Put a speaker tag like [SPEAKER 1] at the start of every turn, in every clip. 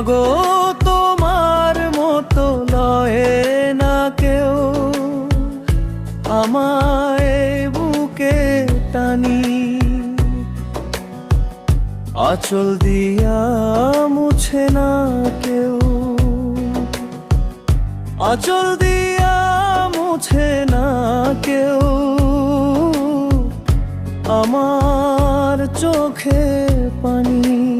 [SPEAKER 1] মাগো তোমার মতো লয়ে না কেউ। আমায় বুকে টানি। আচল দিয়া মুছে না কেউ। আচল দিয়া মুছে না কেউ। আমার চোখে পানি।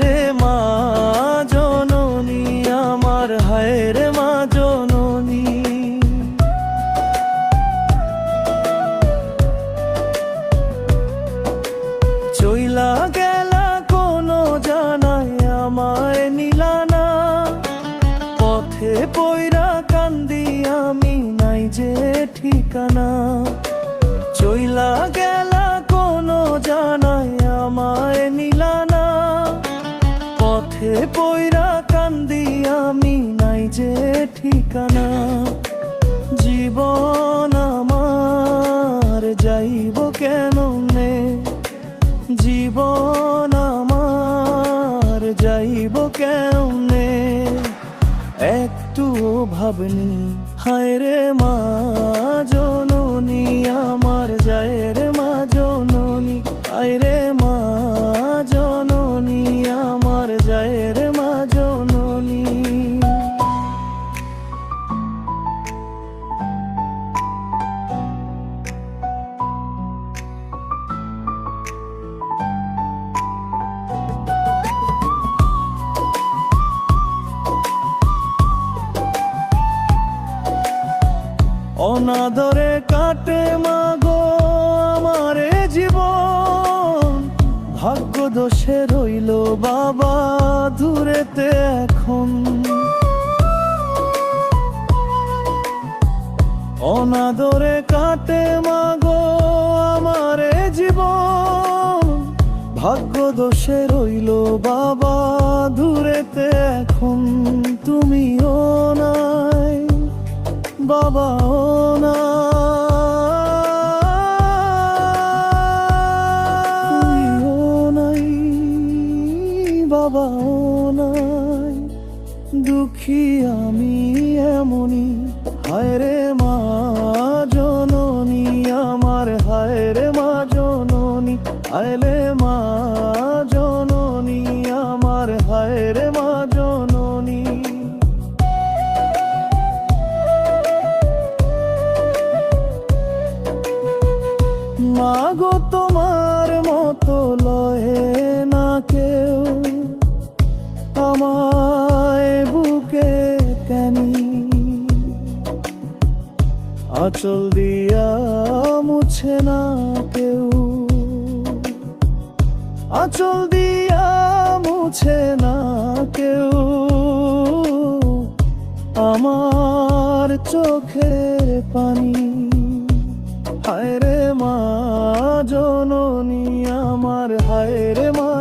[SPEAKER 1] ঠিকানা। চইলা গেলা কোনো জানাই আমায় নিলানা। পথে পয়রা কান্দি আমি নাই যে ঠিকানা। জীবন আমার যাইব কেন নে? জীবন আমার যাইব কেমনে একটু ভাবনি হায় রে মা। অনাদরে কাটে মাগো আমারে জীবন। ভাগ্য দোষে রইল বাবা দূরেতে এখন। অনাদরে কাটে মাগো আমারে জীবন। ভাগ্য দোষে রইল বাবা দূরেতে এখন। তুমিও নাই বাবা না তুমিও বাবা নাই দুঃখী আমি এমনই, হায় মা, জননী আমার, হায় রে মা, জননী। হায় রে মাগো তোমার মতো লয়ে না কেউ। আমায় বুকে কেনি আচল দিয়া মুছে না কেউ। আচল দিয়া মুছে না কেউ। আমার চোখের পানি, হায় জননী আমার হায় রে মা।